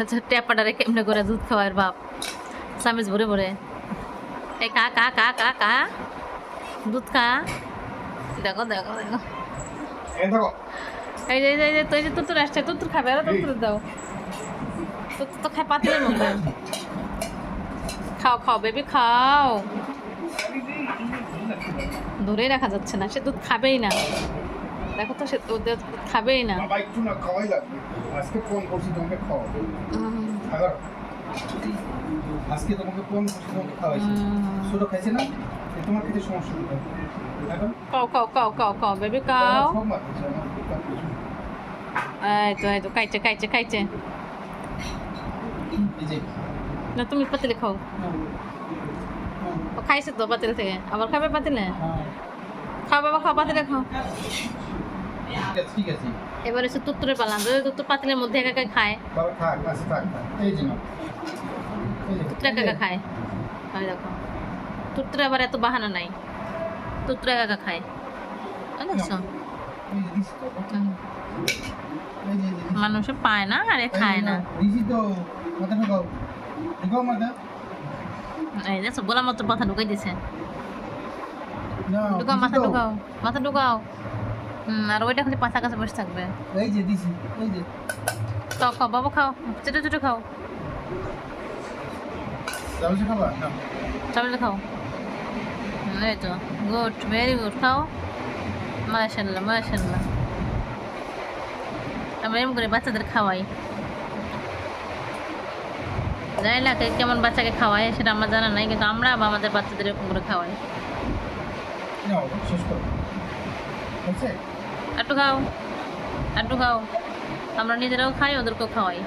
আচ্ছা ট্যাপাটারে কেমনে করে দুধ খাওয়ার বাপ? সামিজ ভরে ভরে এই কা কা কা কা কা দুধ খা। দেখো দেখো দেখো। এই যে এই যে, তুই যে তুতুর আসছে তুতুর খাবে আর তুতুর দাও। তুতুর তো খায় পাতিলের মধ্যে খাও খাও বেবি খাও। ধরেই রাখা যাচ্ছে না সে দুধ খাবেই না। দেখো তো সে দুধ খাবেই না। বাবা একটু না খাওয়াই লাগবে। আজকে ফোন করছি তোমাকে খাওয়াবো। আজকে তোমাকে ফোন করছি তোমাকে খাওয়াইছি। ছোট খাইছে না? এ তোমার খেতে সমস্যা এখন? খাও খাও খাও খাও খাও বেবি খাও। এই তো এই তো খাইছে খাইছে খাইছে। না তুমি পাতিলে খাও। ও খাইছে তো পাতিল থেকে। আবার খাবে পাতিলে? হ্যাঁ, খাও বাবা খাও পাতিলে খাও। এবার এসে তুত্তুরে পালাম। যদি তুত্তুর পাতিলের মধ্যে একা একা খায়। আচ্ছা তুত্তুরে একা একা খায়। ওই দেখো। তুত্তুরে আবার এত বাহানা নাই। তুত্তুরে একা একা খায়। দিছি। মানুষে পায় না আরে খায় না। এই দেখছ বলার মতো কথা ঢুকাই দিছে। ঢুকাও মাথা তো। ঢুকাও মাথা ঢুকাও। হুম আর ওইটা খালি পাতা কাছে বসে থাকবে। এই যে দিছি এই যে। খাও খাও বাবু খাও ছোটো ছোটো খাও। চামচে খাবা? চামচে খাও। এই তো গুড ভেরি গুড খাও। মাশাল্লাহ মাশাল্লাহ। আমরা এরকম করে বাচ্চাদের খাওয়াই। জানি না কে কেমন বাচ্চাকে খাওয়ায় সেটা আমার জানা নাই কিন্তু আমরা আমাদের বাচ্চাদের এরকম করে খাওয়াই। একটু খাও একটু খাও। আমরা নিজেরাও খাই ওদেরকেও খাওয়াই।